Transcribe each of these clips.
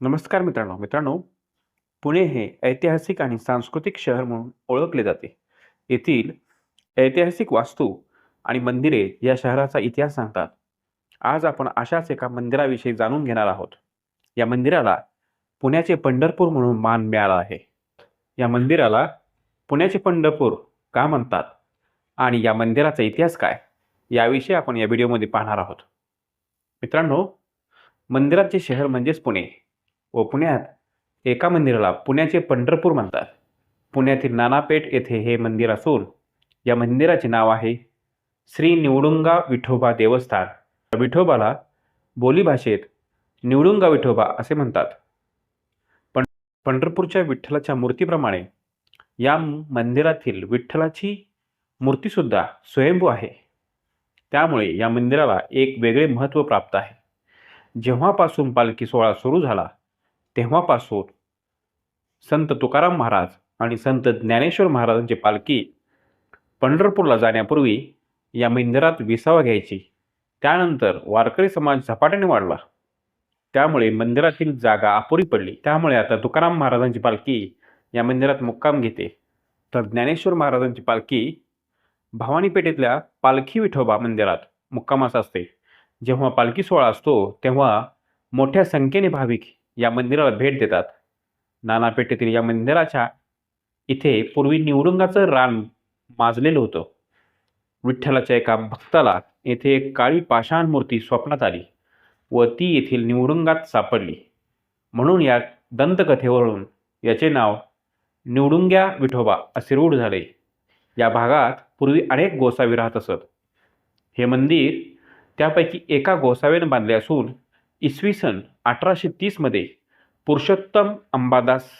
नमस्कार मित्रांनो. मित्रांनो पुणे हे ऐतिहासिक आणि सांस्कृतिक शहर म्हणून ओळखले जाते. येथील ऐतिहासिक वास्तू आणि मंदिरे या शहराचा इतिहास सांगतात. आज आपण अशाच एका मंदिराविषयी जाणून घेणार आहोत. या मंदिराला पुण्याचे पंढरपूर म्हणून मान मिळाला आहे. या मंदिराला पुण्याचे पंढरपूर का म्हणतात? आणि या मंदिराचा इतिहास काय? याविषयी आपण या व्हिडिओमध्ये पाहणार आहोत. मित्रांनो मंदिराचे शहर म्हणजेच पुणे. व पुण्यात एका मंदिराला पुण्याचे पंढरपूर म्हणतात. पुण्यातील नानापेठ येथे हे मंदिर असून या मंदिराचे नाव आहे श्री निवडुंगा विठोबा देवस्थान. विठोबाला बोलीभाषेत निवडुंगा विठोबा असे म्हणतात. पण पंढरपूरच्या विठ्ठलाच्या मूर्तीप्रमाणे या मंदिरातील विठ्ठलाची मूर्तीसुद्धा स्वयंभू आहे. त्यामुळे या मंदिराला एक वेगळे महत्त्व प्राप्त आहे. जेव्हापासून पालखी सोहळा सुरू झाला तेव्हापासून संत तुकाराम महाराज आणि संत ज्ञानेश्वर महाराजांची पालखी पंढरपूरला जाण्यापूर्वी या मंदिरात विसावा घ्यायची. त्यानंतर वारकरी समाज झपाट्याने वाढला. त्यामुळे मंदिरातील जागा अपुरी पडली. त्यामुळे आता तुकाराम महाराजांची पालखी या मंदिरात मुक्काम घेते. तर ज्ञानेश्वर महाराजांची पालखी भवानीपेठेतल्या पालखी विठोबा मंदिरात मुक्कामास असते. जेव्हा पालखी सोहळा असतो तेव्हा मोठ्या संख्येने भाविक या मंदिराला भेट देतात. नानापेठेतील या मंदिराच्या इथे पूर्वी निवडुंगाचं रान माजलेलं होतं. विठ्ठलाच्या एका भक्ताला येथे एक काळी पाषाण मूर्ती स्वप्नात आली व ती येथील निवडुंगात सापडली. म्हणून या दंतकथेवरून याचे नाव निवडुंग्या विठोबा असे रूढ झाले. या भागात पूर्वी अनेक गोसावी राहत असत. हे मंदिर त्यापैकी एका गोसाव्याने बांधले असून इसवी सन अठराशे तीसमध्ये पुरुषोत्तम अंबादास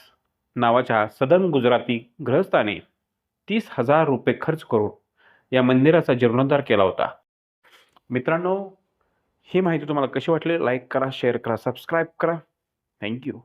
नावाच्या सदन गुजराती ग्रहस्थाने तीस हजार रुपये खर्च करून या मंदिराचा जीर्णोद्धार केला होता. मित्रांनो ही माहिती तुम्हाला कशी वाटली? लाईक करा शेअर करा सबस्क्राईब करा. थँक्यू